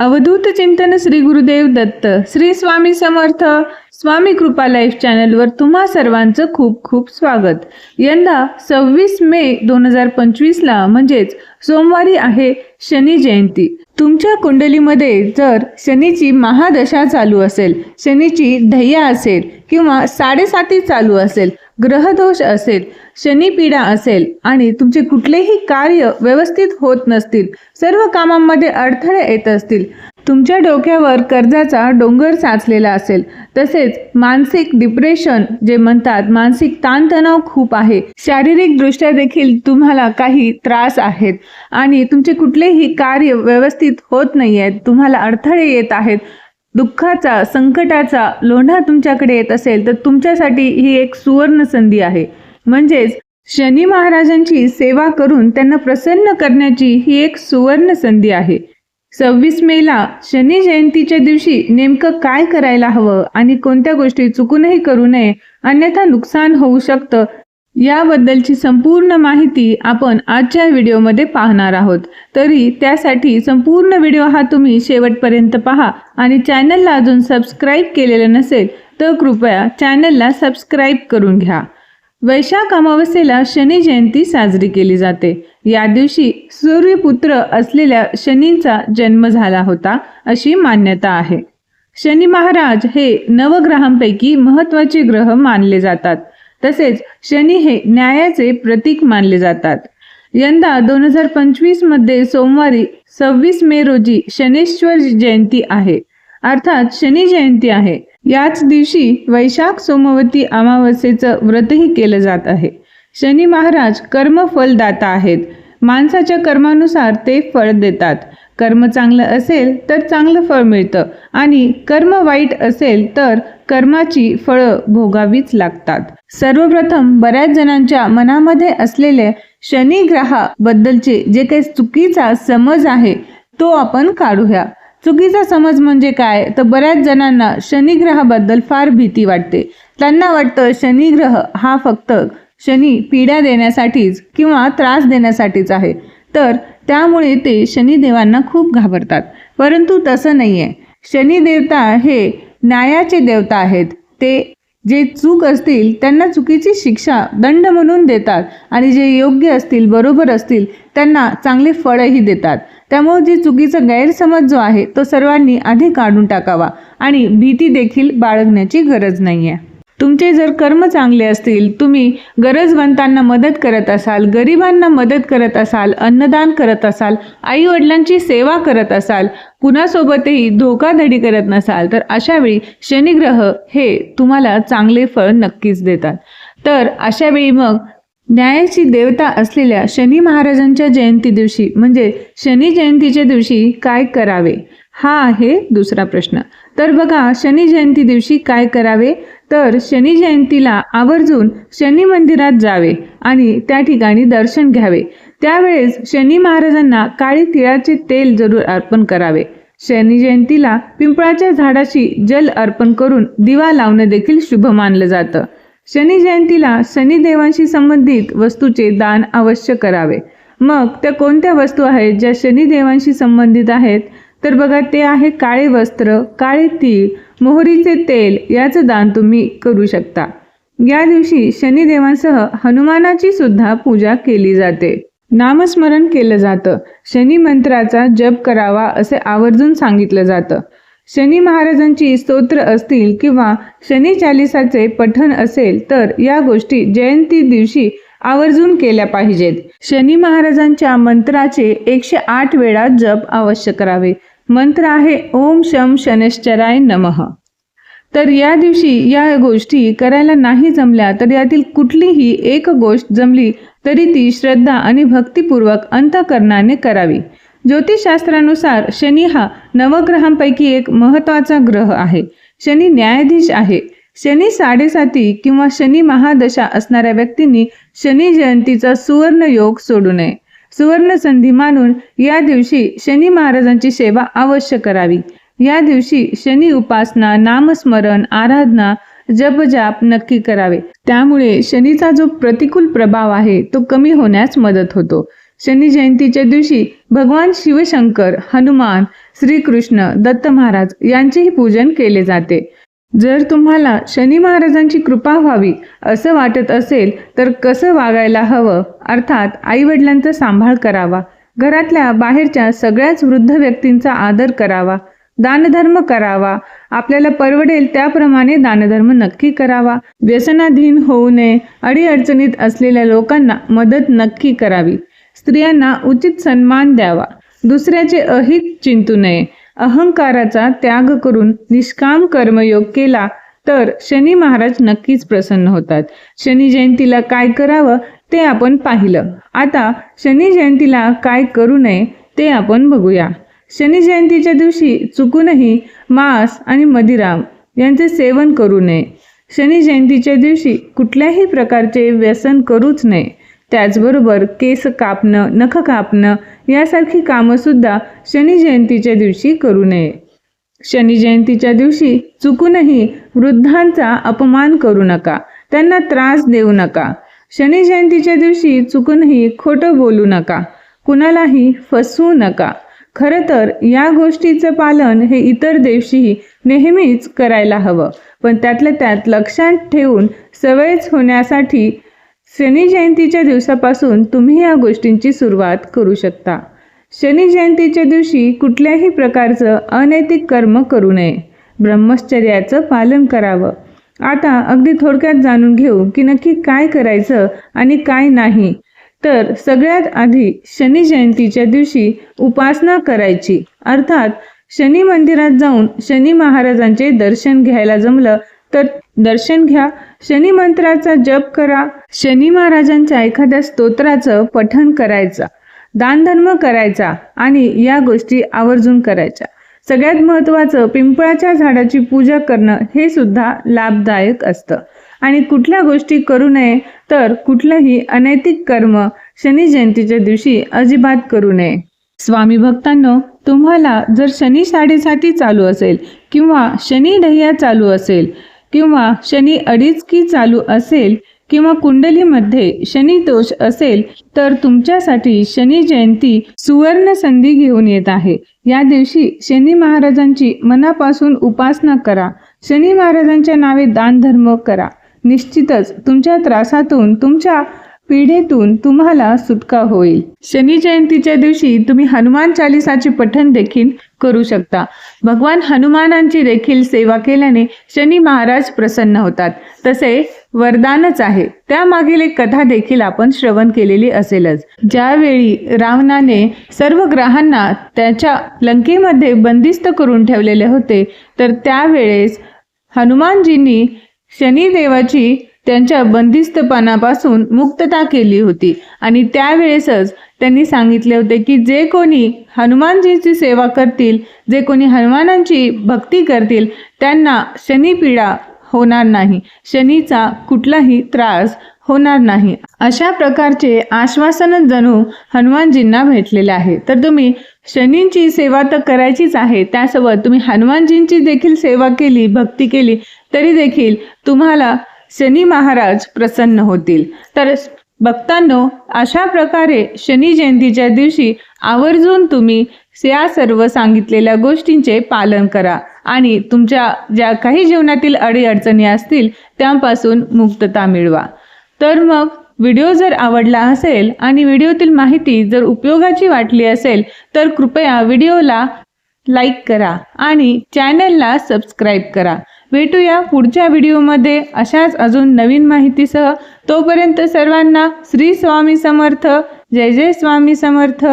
अवधूत चिंतन श्री गुरुदेव दत्त श्री स्वामी समर्थ स्वामी कृपा लाईफ चॅनलवर तुम्हा सर्वांचं खूप खूप स्वागत. यंदा सव्वीस मे दोन हजार पंचवीसला म्हणजेच सोमवारी आहे शनी जयंती. तुमच्या कुंडलीमध्ये जर शनीची महादशा चालू असेल शनीची ढय्या असेल किंवा साडेसाती चालू असेल ग्रहदोष असेल शनिपीडा असेल आणि तुमचे कुठलेही कार्य व्यवस्थित होत नसतील सर्व कामांमध्ये अडथळे येत असतील तुमच्या डोक्यावर कर्जाचा डोंगर साचलेला असेल. तसेच मानसिक डिप्रेशन जे म्हणतात मानसिक ताणतणाव खूप आहे शारीरिक दृष्ट्या देखील तुम्हाला काही त्रास आहेत आणि तुमचे कुठलेही कार्य व्यवस्थित होत नाही आहेत तुम्हाला अडथळे येत आहेत दुःखाचा संकटाचा लोढा तुमच्याकडे येत असेल तर तुमच्यासाठी ही एक सुवर्ण संधी आहे. म्हणजेच शनी महाराजांची सेवा करून त्यांना प्रसन्न करण्याची ही एक सुवर्ण संधी आहे. सव्वीस मेला शनी जयंतीच्या दिवशी नेमकं काय करायला हवं आणि कोणत्या गोष्टी चुकूनही करू नये अन्यथा नुकसान होऊ शकतं याबद्दलची संपूर्ण माहिती आपण आजच्या व्हिडिओमध्ये पाहणार आहोत. तरी त्यासाठी संपूर्ण व्हिडिओ हा तुम्ही शेवटपर्यंत पहा आणि चॅनलला अजून सबस्क्राईब केलेलं नसेल तर कृपया चॅनलला सबस्क्राईब करून घ्या. वैशाख अमावस्येला शनी जयंती साजरी केली जाते. या दिवशी सूर्यपुत्र असलेल्या शनींचा जन्म झाला होता अशी मान्यता आहे. शनी महाराज हे नवग्रहांपैकी महत्त्वाचे ग्रह मानले जातात. तसेच शनी हे न्यायाचे प्रतीक मानले जातात. यंदा दोन हजार पंचवीसमध्ये सोमवारी सव्वीस मे रोजी शनेश्वर जयंती आहे. अर्थात शनी जयंती आहे. याच दिवशी वैशाख सोमवती अमावस्येचं व्रतही केलं जात आहे. शनी महाराज कर्मफलदाता आहेत. माणसाच्या कर्मानुसार ते फळ देतात. कर्म चांगलं असेल तर चांगलं फळ मिळतं आणि कर्म वाईट असेल तर कर्माची फळं भोगावीच लागतात. सर्वप्रथम बऱ्याच जणांच्या मनामध्ये असलेले शनी ग्रहाबद्दलचे जे काही चुकीचा समज आहे तो आपण काढूया. चुकीचा समज म्हणजे काय? तर बऱ्याच जणांना शनिग्रहाबद्दल फार भीती वाटते. त्यांना वाटतं शनिग्रह हा फक्त शनी पीडा देण्यासाठीच किंवा त्रास देण्यासाठीच आहे. तर त्यामुळे ते शनिदेवांना खूप घाबरतात. परंतु तसं नाही आहे शनिदेवता हे न्यायाचे देवता आहेत. ते जे चूक असतील त्यांना चुकीची शिक्षा दंड म्हणून देतात आणि जे योग्य असतील बरोबर असतील त्यांना चांगले फळही देतात. त्यामुळे जे चुकीचा गैरसमज जो आहे तो सर्वांनी आधी काढून टाकावा आणि भीती देखील बाळगण्याची गरज नाही आहे तुमचे जर कर्म चांगले असतील तुम्ही गरजवंतांना मदत करत असाल गरिबांना मदत करत असाल अन्नदान करत असाल आईवडिलांची सेवा करत असाल कुणासोबतही धोकाधडी करत नसाल तर अशावेळी शनिग्रह हे तुम्हाला चांगले फळ नक्कीच देतात. तर अशावेळी मग न्यायाची देवता असलेल्या शनी महाराजांच्या जयंती दिवशी म्हणजे शनी जयंतीच्या दिवशी काय करावे? हा आहे दुसरा प्रश्न. तर बघा शनी जयंती दिवशी काय करावे? तर शनी जयंतीला आवर्जून शनी मंदिरात जावे आणि त्या ठिकाणी दर्शन घ्यावे. त्यावेळेस शनी महाराजांना काळी तिळाचे तेल जरूर अर्पण करावे. शनी जयंतीला पिंपळाच्या झाडाशी जल अर्पण करून दिवा लावणं देखील शुभ मानलं जातं. शनी जयंतीला शनिदेवांशी संबंधित वस्तूचे दान अवश्य करावे. मग त्या कोणत्या वस्तू आहेत ज्या शनिदेवांशी संबंधित आहेत? तर बघा ते आहे काळे वस्त्र काळे तीळ मोहरीचे तेल याचं दान तुम्ही करू शकता. या दिवशी शनिदेवांसह हनुमानाची सुद्धा पूजा केली जाते. नामस्मरण केलं जातं. शनी मंत्राचा जप करावा असे आवर्जून सांगितलं जातं. शनी महाराजांची स्तोत्र असतील किंवा शनी चालिसाचे पठण असेल तर या गोष्टी जयंती दिवशी आवर्जून केल्या पाहिजेत. शनी महाराजांच्या मंत्राचे एकशे आठ वेळा जप अवश्य करावे. मंत्र आहे ओम शम शनश्चराय नमः. तर या दिवशी या गोष्टी करायला नाही जमल्या तर यातील कुठलीही एक गोष्ट जमली तरी ती श्रद्धा आणि भक्तिपूर्वक अंतकरणाने करावी. ज्योतिषशास्त्रानुसार शनी हा नवग्रहांपैकी एक महत्त्वाचा ग्रह आहे. शनी न्यायाधीश आहे. शनी साडेसाती किंवा शनी महादशा असणाऱ्या व्यक्तींनी शनी जयंतीचा सुवर्ण योग सोडू नये. सुवर्ण संधी मानून या दिवशी शनी महाराजांची सेवा अवश्य करावी. या दिवशी शनी उपासना नामस्मरण आराधना जपजाप नक्की करावे. त्यामुळे शनीचा जो प्रतिकूल प्रभाव आहे तो कमी होण्यास मदत होतो. शनी जयंतीच्या दिवशी भगवान शिवशंकर हनुमान श्रीकृष्ण दत्त महाराज यांचेही पूजन केले जाते. जर तुम्हाला शनी महाराजांची कृपा व्हावी असं वाटत असेल तर कसं वागायला हवं? अर्थात आईवडिलांचा सांभाळ करावा. घरातल्या बाहेरच्या सगळ्याच वृद्ध व्यक्तींचा आदर करावा. दानधर्म करावा. आपल्याला परवडेल त्याप्रमाणे दानधर्म नक्की करावा. व्यसनाधीन होऊ नये. अडीअडचणीत असलेल्या लोकांना मदत नक्की करावी. स्त्रियांना उचित सन्मान द्यावा. दुसऱ्याचे अहित चिंतू नये. अहंकाराचा त्याग करून निष्काम कर्मयोग केला तर शनी महाराज नक्कीच प्रसन्न होतात. शनी जयंतीला काय करावं ते आपण पाहिलं. आता शनी जयंतीला काय करू नये ते आपण बघूया. शनी जयंतीच्या दिवशी चुकूनही मांस आणि मदिराम यांचे सेवन करू नये. शनी जयंतीच्या दिवशी कुठल्याही प्रकारचे व्यसन करूच नये. त्याचबरोबर केस कापणं नख कापणं यासारखी कामंसुद्धा शनी जयंतीच्या दिवशी करू नये. शनी जयंतीच्या दिवशी चुकूनही वृद्धांचा अपमान करू नका. त्यांना त्रास देऊ नका. शनी जयंतीच्या दिवशी चुकूनही खोटं बोलू नका. कुणालाही फसवू नका. खरं तर या गोष्टीचं पालन हे इतर दिवशीही नेहमीच करायला हवं. पण त्यातल्या त्यात लक्षात ठेवून सवयच होण्यासाठी शनी जयंतीच्या दिवसापासून तुम्ही या गोष्टींची सुरुवात करू शकता. शनी जयंतीच्या दिवशी कुठल्याही प्रकारचं अनैतिक कर्म करू नये. ब्रह्मचर्याचं पालन करावं. आता अगदी थोडक्यात जाणून घेऊ की नक्की काय करायचं आणि काय नाही. तर सगळ्यात आधी शनी जयंतीच्या दिवशी उपासना करायची. अर्थात शनी मंदिरात जाऊन शनी महाराजांचे दर्शन घ्यायला जमलं तर दर्शन घ्या. शनी मंत्राचा जप करा. शनी महाराजांच्या एखाद्या स्तोत्राचं पठण करायचं. दानधर्म करायचा आणि या गोष्टी आवर्जून करायच्या. सगळ्यात महत्त्वाचं पिंपळाच्या झाडाची पूजा करणं हे सुद्धा लाभदायक असतं. आणि कुठल्या गोष्टी करू नये तर कुठलंही अनैतिक कर्म शनी जयंतीच्या दिवशी अजिबात करू नये. स्वामी भक्तांनो तुम्हाला जर शनी साडेसाती चालू असेल किंवा शनी ढह्या चालू असेल किंवा शनी अडीचकी चालू असेल किंवा कुंडलीमध्ये शनी दोष असेल तर तुमच्यासाठी शनी जयंती सुवर्ण संधी घेऊन येत आहे. या दिवशी शनी महाराजांची मनापासून उपासना करा. शनी महाराजांच्या नावे दानधर्म करा. निश्चितच तुमच्या त्रासातून तुमच्या पिढीतून तुम्हाला सुटका होईल. शनी जयंतीच्या दिवशी तुम्ही हनुमान चालिसाचे पठण देखील करू शकता. भगवान हनुमानांची देखील सेवा केल्याने शनी महाराज प्रसन्न होतात. तसे वरदानच आहे. त्यामागील एक कथा देखील आपण श्रवण केलेली असेलच. ज्यावेळी रावणाने सर्व ग्रहांना त्याच्या लंकेमध्ये बंदिस्त करून ठेवलेले होते तर त्यावेळेस हनुमानजींनी शनिदेवाची त्यांच्या बंदिस्तपणापासून मुक्तता केली होती. आणि त्यावेळेसच त्यांनी सांगितले होते की जे कोणी हनुमानजींची सेवा करतील जे कोणी हनुमानांची भक्ती करतील त्यांना शनिपीडा होणार नाही. शनीचा कुठलाही त्रास होणार नाही. अशा प्रकारचे आश्वासन जणू हनुमानजींना भेटलेले आहे. तर तुम्ही शनींची सेवा तर करायचीच आहे. त्यासोबत तुम्ही हनुमानजींची देखील सेवा केली भक्ती केली तरी देखील तुम्हाला शनी महाराज प्रसन्न होतील. तर भक्तांनो अशा प्रकारे शनी जयंतीच्या दिवशी आवर्जून तुम्ही या सर्व सांगितलेल्या गोष्टींचे पालन करा आणि तुमच्या ज्या काही जीवनातील अडीअडचणी असतील त्यापासून मुक्तता मिळवा. तर मग व्हिडिओ जर आवडला असेल आणि व्हिडिओतील माहिती जर उपयोगाची वाटली असेल तर कृपया व्हिडिओला लाईक करा आणि चॅनलला सबस्क्राईब करा. भेटूया पुढच्या व्हिडिओमध्ये. अशाच अजून नवीन माहितीसह तोपर्यंत सर्वांना श्री स्वामी समर्थ. जय जय स्वामी समर्थ.